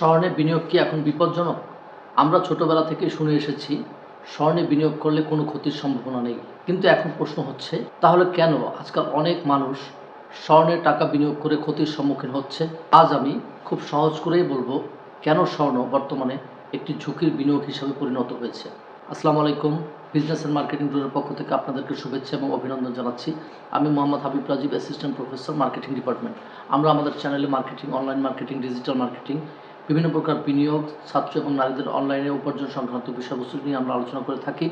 স্বর্ণে বিনিয়োগ কি এখন বিপজ্জনক? আমরা ছোটবেলা থেকে শুনে এসেছি, স্বর্ণে বিনিয়োগ করলে কোনো ক্ষতির সম্ভাবনা নেই। কিন্তু এখন প্রশ্ন হচ্ছে, তাহলে কেন আজকাল অনেক মানুষ স্বর্ণে টাকা বিনিয়োগ করে ক্ষতির সম্মুখীন হচ্ছে? আজ আমি খুব সহজ করেই বলব, কেন স্বর্ণ বর্তমানে একটি ঝুঁকির বিনিয়োগ হিসাবে পরিণত হয়েছে? আসসালামু আলাইকুম বিজনেস অ্যান্ড মার্কেটিং গ্রুপের পক্ষ থেকে আপনাদেরকে শুভেচ্ছা এবং অভিনন্দন জানাচ্ছি। আমি Mohammad Habib Rajib assistant professor marketing department আমরা আমাদের চ্যানেলে marketing online marketing digital marketing বিভিন্ন প্রকার বিনিয়োগ, ছাত্র এবং নারীদের অনলাইনে উপার্জন সংক্রান্ত বিষয়বস্তু নিয়ে আমরা আলোচনা করে থাকি।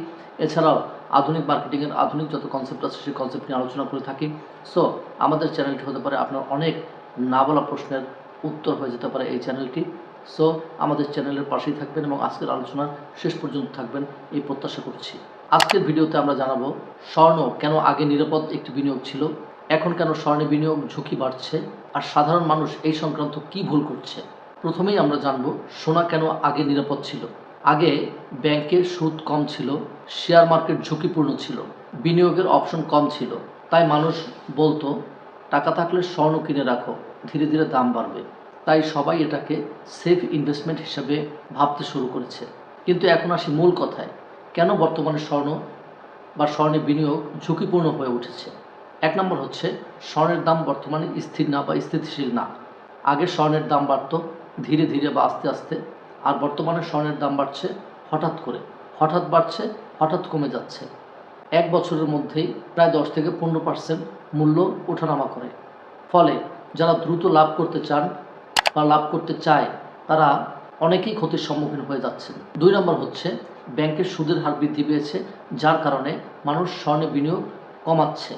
এছাড়াও আধুনিক মার্কেটিংয়ের আধুনিক যত কনসেপ্ট আছে, সেই কনসেপ্ট নিয়ে আলোচনা করে থাকি। সো আমাদের চ্যানেলটি হতে পারে আপনার অনেক না বলা প্রশ্নের উত্তর হয়ে যেতে পারে এই চ্যানেলটি সো আমাদের চ্যানেলের পাশেই থাকবেন এবং আজকের আলোচনার শেষ পর্যন্ত থাকবেন এই প্রত্যাশা করছি। আজকের ভিডিওতে আমরা জানাব, স্বর্ণ কেন আগে নিরাপদ একটি বিনিয়োগ ছিল? এখন কেন স্বর্ণে বিনিয়োগ ঝুঁকি বাড়ছে? আর সাধারণ মানুষ এই সংক্রান্ত কি ভুল করছে? প্রথমেই আমরা জানব সোনা কেন আগে নিরাপদ ছিল। আগে ব্যাংকের সুদ কম ছিল, শেয়ার মার্কেট ঝুঁকিপূর্ণ ছিল, বিনিয়োগের অপশন কম ছিল। তাই মানুষ বলতো, টাকা থাকলে স্বর্ণ কিনে রাখো, ধীরে ধীরে দাম বাড়বে। তাই সবাই এটাকে সেফ ইনভেস্টমেন্ট হিসাবে ভাবতে শুরু করেছে। কিন্তু এখন আসি মূল কথায়, কেন বর্তমানে স্বর্ণ বা স্বর্ণে বিনিয়োগ ঝুঁকিপূর্ণ হয়ে উঠেছে? এক নম্বর হচ্ছে, স্বর্ণের দাম বর্তমানে স্থির না বা স্থিতিশীল না। আগে স্বর্ণের দাম বাড়তো ধীরে ধীরে বা আস্তে আস্তে, আর বর্তমানে স্বর্ণের দাম বাড়ছে হঠাৎ করে। হঠাৎ বাড়ছে, হঠাৎ কমে যাচ্ছে। এক বছরের মধ্যেই প্রায় দশ থেকে পনেরো পার্সেন্ট মূল্য ওঠানামা করে। ফলে যারা দ্রুত লাভ করতে চান বা লাভ করতে চায়, তারা অনেকেই ক্ষতির সম্মুখীন হয়ে যাচ্ছেন। দুই নম্বর হচ্ছে, ব্যাংকের সুদের হার বৃদ্ধি পেয়েছে, যার কারণে মানুষ স্বর্ণে বিনিয়োগ কমাচ্ছে।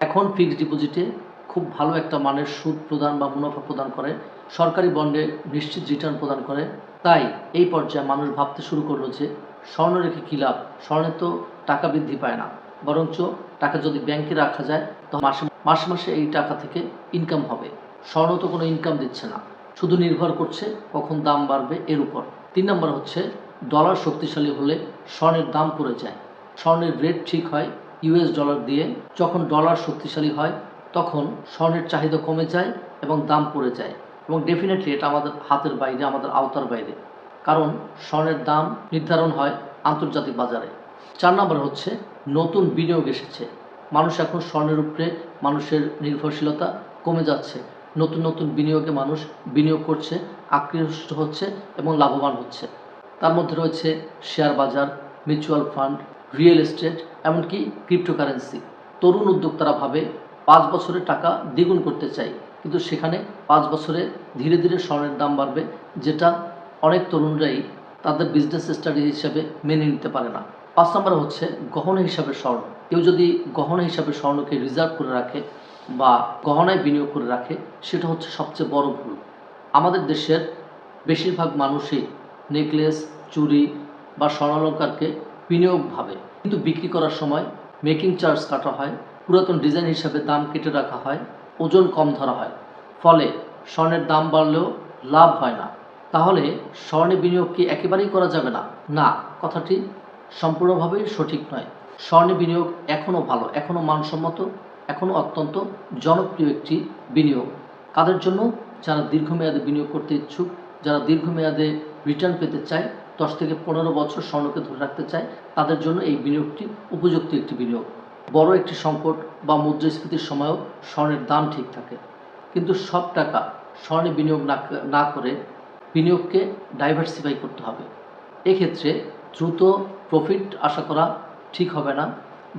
এখন ফিক্সড ডিপোজিটে খুব ভালো একটা মানের সুদ প্রদান বা মুনাফা প্রদান করে, সরকারি বন্ডে নিশ্চিত রিটার্ন প্রদান করে। তাই এই পর্যায়ে মানুষ ভাবতে শুরু করল যে, স্বর্ণ রেখে কী লাভ? স্বর্ণে তো টাকা বৃদ্ধি পায় না। বরঞ্চ টাকা যদি ব্যাংকে রাখা যায় তো মাসে মাসে মাসে এই টাকা থেকে ইনকাম হবে। স্বর্ণ তো কোনো ইনকাম দিচ্ছে না। শুধু নির্ভর করছে কখন দাম বাড়বে এর উপর। তিন নম্বর হচ্ছে ডলার শক্তিশালী হলে স্বর্ণের দাম পড়ে যায়। স্বর্ণের রেট ঠিক হয় ইউএস ডলার দিয়ে। যখন ডলার শক্তিশালী হয় তখন স্বর্ণের চাহিদা কমে যায় এবং দাম পড়ে যায়। এবং ডেফিনেটলি এটা আমাদের হাতের বাইরে, আমাদের আওতার বাইরে। কারণ স্বর্ণের দাম নির্ধারণ হয় আন্তর্জাতিক বাজারে। চার নম্বর হচ্ছে নতুন বিনিয়োগ এসেছে। মানুষ এখন স্বর্ণের উপরে মানুষের নির্ভরশীলতা কমে যাচ্ছে। নতুন নতুন বিনিয়োগে মানুষ বিনিয়োগ করছে, আকৃষ্ট হচ্ছে এবং লাভবান হচ্ছে। তার মধ্যে রয়েছে শেয়ার বাজার মিউচুয়াল ফান্ড রিয়েল এস্টেট এমনকি ক্রিপ্টোকারেন্সি তরুণ উদ্যোক্তারা ভাবে পাঁচ বছরের টাকা দ্বিগুণ করতে চাই। কিন্তু সেখানে পাঁচ বছরে ধীরে ধীরে স্বর্ণের দাম বাড়বে, যেটা অনেক তরুণরাই তাদের বিজনেস স্টাডি হিসাবে মেনে নিতে পারে না। পাঁচ নম্বর হচ্ছে গহনা হিসাবে স্বর্ণ। কেউ যদি গহনা হিসাবে স্বর্ণকে রিজার্ভ করে রাখে বা গহনায় বিনিয়োগ করে রাখে, সেটা হচ্ছে সবচেয়ে বড় ভুল। আমাদের দেশের বেশিরভাগ মানুষই নেকলেস চুরি বা স্বর্ণালঙ্কারকে বিনিয়োগ ভাবে। কিন্তু বিক্রি করার সময় মেকিং চার্জ কাটা হয় পুরাতন ডিজাইন হিসাবে দাম কেটে রাখা হয়, ওজন কম ধরা হয়। ফলে স্বর্ণের দাম বাড়লেও লাভ হয় না। তাহলে স্বর্ণে বিনিয়োগ কি একেবারেই করা যাবে না? না, কথাটি সম্পূর্ণভাবেই সঠিক নয়। স্বর্ণে বিনিয়োগ এখনও ভালো, এখনও মানসম্মত, এখনও অত্যন্ত জনপ্রিয় একটি বিনিয়োগ। কাদের জন্য? যারা দীর্ঘমেয়াদে বিনিয়োগ করতে ইচ্ছুক, যারা দীর্ঘমেয়াদে রিটার্ন পেতে চায়, দশ থেকে পনেরো বছর স্বর্ণকে ধরে রাখতে চায়, তাদের জন্য এই বিনিয়োগটি উপযুক্ত একটি বিনিয়োগ। বড় একটি সংকট বা মুদ্রাস্ফীতির সময়ও স্বর্ণের দাম ঠিক থাকে। কিন্তু সব টাকা স্বর্ণে বিনিয়োগ না না করে বিনিয়োগকে ডাইভার্সিফাই করতে হবে। এক্ষেত্রে দ্রুত প্রফিট আশা করা ঠিক হবে না।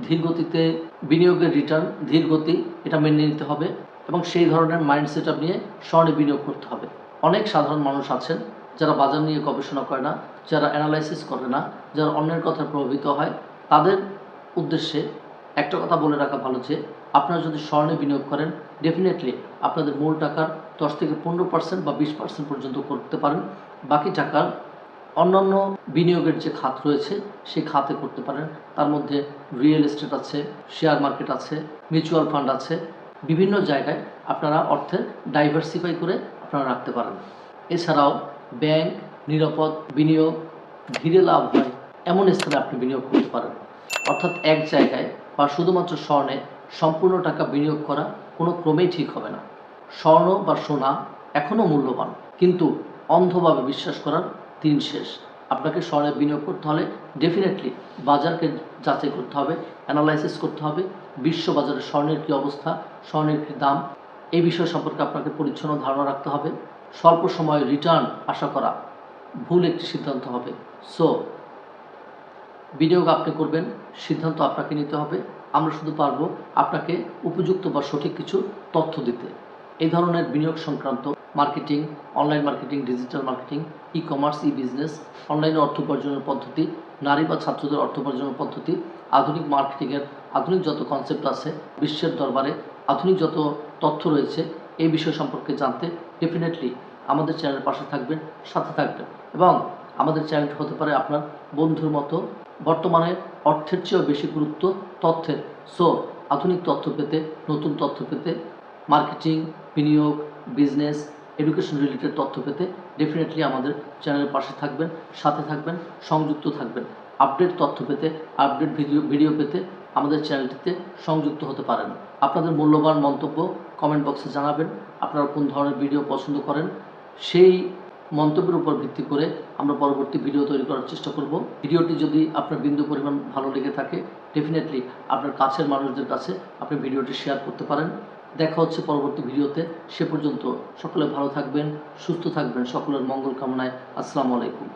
ধীর গতিতে বিনিয়োগের রিটার্ন ধীর গতি এটা মেনে নিতে হবে এবং সেই ধরনের মাইন্ড সেট নিয়ে স্বর্ণে বিনিয়োগ করতে হবে। অনেক সাধারণ মানুষ আছেন যারা বাজার নিয়ে গবেষণা করে না, যারা অ্যানালাইসিস করে না, যারা অন্যের কথায় প্রভাবিত হয়, তাদের উদ্দেশ্যে একটা কথা বলে রাখা ভালো যে, আপনারা যদি স্বর্ণে বিনিয়োগ করেন ডেফিনেটলি আপনাদের মূল টাকার দশ থেকে পনেরো পার্সেন্ট বা বিশ পার্সেন্ট পর্যন্ত করতে পারেন। বাকি টাকার অন্যান্য বিনিয়োগের যে খাত রয়েছে, সেই খাতে করতে পারেন। তার মধ্যে রিয়েল এস্টেট আছে শেয়ার মার্কেট আছে মিউচুয়াল ফান্ড আছে। বিভিন্ন জায়গায় আপনারা অর্থের ডাইভার্সিফাই করে আপনারা রাখতে পারেন। এছাড়াও ব্যাংক নিরাপদ বিনিয়োগ, ধীরে লাভ হয়, এমন স্থানে আপনি বিনিয়োগ করতে পারেন। অর্থাৎ এক জায়গায় বা শুধুমাত্র স্বর্ণে সম্পূর্ণ টাকা বিনিয়োগ করা কোনো ক্রমেই ঠিক হবে না। স্বর্ণ বা সোনা এখনও মূল্যবান, কিন্তু অন্ধভাবে বিশ্বাস করার দিন শেষ। আপনাকে স্বর্ণে বিনিয়োগ করতে হলে ডেফিনেটলি বাজারকে যাচাই করতে হবে, অ্যানালাইসিস করতে হবে বিশ্ব বাজারে স্বর্ণের কী অবস্থা, স্বর্ণের কী দাম, এই বিষয় সম্পর্কে আপনাকে পরিচ্ছন্ন ধারণা রাখতে হবে। স্বল্প সময়ে রিটার্ন আশা করা ভুল একটি সিদ্ধান্ত হবে। সো বিনিয়োগ আপনি করবেন, সিদ্ধান্ত আপনাকে নিতে হবে। আমরা শুধু পারব আপনাকে উপযুক্ত বা সঠিক কিছু তথ্য দিতে। এই ধরনের বিনিয়োগ সংক্রান্ত marketing, online marketing, digital marketing e commerce e business অনলাইনে অর্থ উপার্জনের পদ্ধতি, নারী বা ছাত্রদের অর্থ উপার্জনের পদ্ধতি, আধুনিক মার্কেটিংয়ের আধুনিক যত কনসেপ্ট আছে, বিশ্বের দরবারে আধুনিক যত তথ্য রয়েছে, এই বিষয় সম্পর্কে জানতে ডেফিনেটলি আমাদের চ্যানেলের পাশে থাকবেন, সাথে থাকবেন। এবং আমাদের চ্যানেলটি হতে পারে আপনার বন্ধুর মতো বর্তমানে অর্থের চেয়েও বেশি গুরুত্ব তথ্যের। সো আধুনিক তথ্য পেতে, নতুন তথ্য পেতে মার্কেটিং বিনিয়োগ বিজনেস এডুকেশন রিলেটেড তথ্য পেতে ডেফিনেটলি আমাদের চ্যানেলের পাশে থাকবেন, সাথে থাকবেন, সংযুক্ত থাকবেন। আপডেট তথ্য পেতে আপডেট ভিডিও ভিডিও পেতে আমাদের চ্যানেলটিতে সংযুক্ত হতে পারেন। আপনাদের মূল্যবান মন্তব্য কমেন্ট বক্সে জানাবেন। আপনারা কোন ধরনের ভিডিও পছন্দ করেন, সেই মন্তব্যের উপর ভিত্তি করে আমরা পরবর্তী ভিডিও তৈরি করার চেষ্টা করব। ভিডিওটি যদি আপনার বিন্দু পরিমাণ ভালো লেগে থাকে ডেফিনেটলি আপনার কাছের মানুষদের কাছে আপনি ভিডিওটি শেয়ার করতে পারেন। দেখা হচ্ছে পরবর্তী ভিডিওতে। সে পর্যন্ত সকলে ভালো থাকবেন, সুস্থ থাকবেন, সকলের মঙ্গল কামনায়। আসসালামু আলাইকুম।